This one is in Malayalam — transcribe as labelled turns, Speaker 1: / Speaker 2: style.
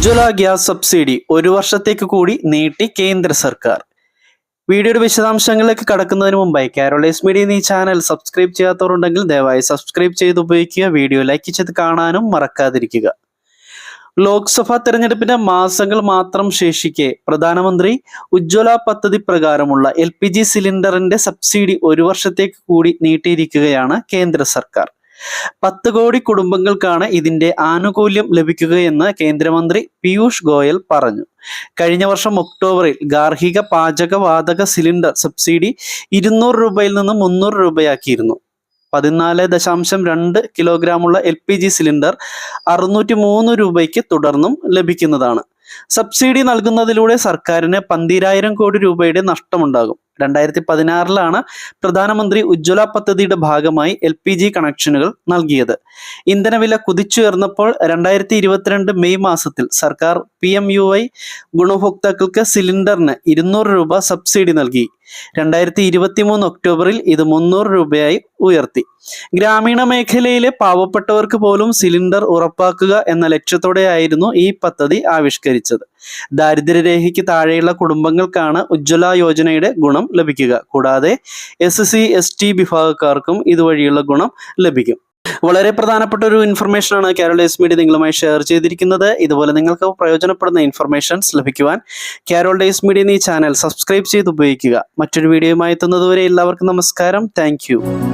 Speaker 1: ഉജ്ജ്വല ഗ്യാസ് സബ്സിഡി ഒരു വർഷത്തേക്ക് കൂടി നീട്ടി കേന്ദ്ര സർക്കാർ. വീഡിയോയുടെ വിശദാംശങ്ങളിലേക്ക് കടക്കുന്നതിന് മുമ്പായി കാരോളൈസ് മീഡിയ എന്നീ ചാനൽ സബ്സ്ക്രൈബ് ചെയ്യാത്തവരുണ്ടെങ്കിൽ ദയവായി സബ്സ്ക്രൈബ് ചെയ്ത് ഉപയോഗിക്കുക വീഡിയോ ലൈക്ക് ചെയ്ത് കാണാനും മറക്കാതിരിക്കുക. ലോക്സഭാ തെരഞ്ഞെടുപ്പിന്റെ മാസങ്ങൾ മാത്രം ശേഷിക്കെ പ്രധാനമന്ത്രി ഉജ്ജ്വല പദ്ധതി പ്രകാരമുള്ള എൽ സിലിണ്ടറിന്റെ സബ്സിഡി ഒരു വർഷത്തേക്ക് കൂടി നീട്ടിയിരിക്കുകയാണ് കേന്ദ്ര സർക്കാർ. പത്ത് കോടി കുടുംബങ്ങൾക്കാണ് ഇതിന്റെ ആനുകൂല്യം ലഭിക്കുകയെന്ന് കേന്ദ്രമന്ത്രി പീയൂഷ് ഗോയൽ പറഞ്ഞു. കഴിഞ്ഞ വർഷം ഒക്ടോബറിൽ ഗാർഹിക പാചകവാതക സിലിണ്ടർ സബ്സിഡി ഇരുന്നൂറ് രൂപയിൽ നിന്ന് മുന്നൂറ് രൂപയാക്കിയിരുന്നു. പതിനാല് ദശാംശം രണ്ട് കിലോഗ്രാമുള്ള എൽ പി ജി സിലിണ്ടർ അറുന്നൂറ്റി മൂന്ന് രൂപയ്ക്ക് തുടർന്നും ലഭിക്കുന്നതാണ്. സബ്സിഡി നൽകുന്നതിലൂടെ സർക്കാരിന് പന്തിരായിരം കോടി രൂപയുടെ നഷ്ടമുണ്ടാകും. രണ്ടായിരത്തി പതിനാറിലാണ് പ്രധാനമന്ത്രി ഉജ്ജ്വല പദ്ധതിയുടെ ഭാഗമായി എൽ പി ജി കണക്ഷനുകൾ നൽകിയത്. ഇന്ധനവില കുതിച്ചുയർന്നപ്പോൾ രണ്ടായിരത്തി ഇരുപത്തിരണ്ട് മെയ് മാസത്തിൽ സർക്കാർ പി എം യു ഐ ഗുണഭോക്താക്കൾക്ക് സിലിണ്ടറിന് ഇരുന്നൂറ് രൂപ സബ്സിഡി നൽകി. രണ്ടായിരത്തി ഇരുപത്തി മൂന്ന് ഒക്ടോബറിൽ ഇത് മുന്നൂറ് രൂപയായി ഉയർത്തി. ഗ്രാമീണ മേഖലയിലെ പാവപ്പെട്ടവർക്ക് പോലും സിലിണ്ടർ ഉറപ്പാക്കുക എന്ന ലക്ഷ്യത്തോടെയായിരുന്നു ഈ പദ്ധതി ആവിഷ്കരിച്ചത്. ദാരിദ്ര്യരേഖയ്ക്ക് താഴെയുള്ള കുടുംബങ്ങൾക്കാണ് ഉജ്ജ്വല യോജനയുടെ ഗുണം ലഭിക്കുക. കൂടാതെ എസ് സി എസ് ടി വിഭാഗക്കാർക്കും ഇതുവഴിയുള്ള ഗുണം ലഭിക്കും. വളരെ പ്രധാനപ്പെട്ട ഒരു ഇൻഫർമേഷൻ ആണ് കാരോൾ എസ് മീഡിയ നിങ്ങളുമായി ഷെയർ ചെയ്തിരിക്കുന്നത്. ഇതുപോലെ നിങ്ങൾക്ക് പ്രയോജനപ്പെടുന്ന ഇൻഫർമേഷൻസ് ലഭിക്കുവാൻ ഡേസ് മീഡിയ എന്നീ ചാനൽ സബ്സ്ക്രൈബ് ചെയ്ത് ഉപയോഗിക്കുക. മറ്റൊരു വീഡിയോയുമായി എത്തുന്നതുവരെ എല്ലാവർക്കും നമസ്കാരം. താങ്ക്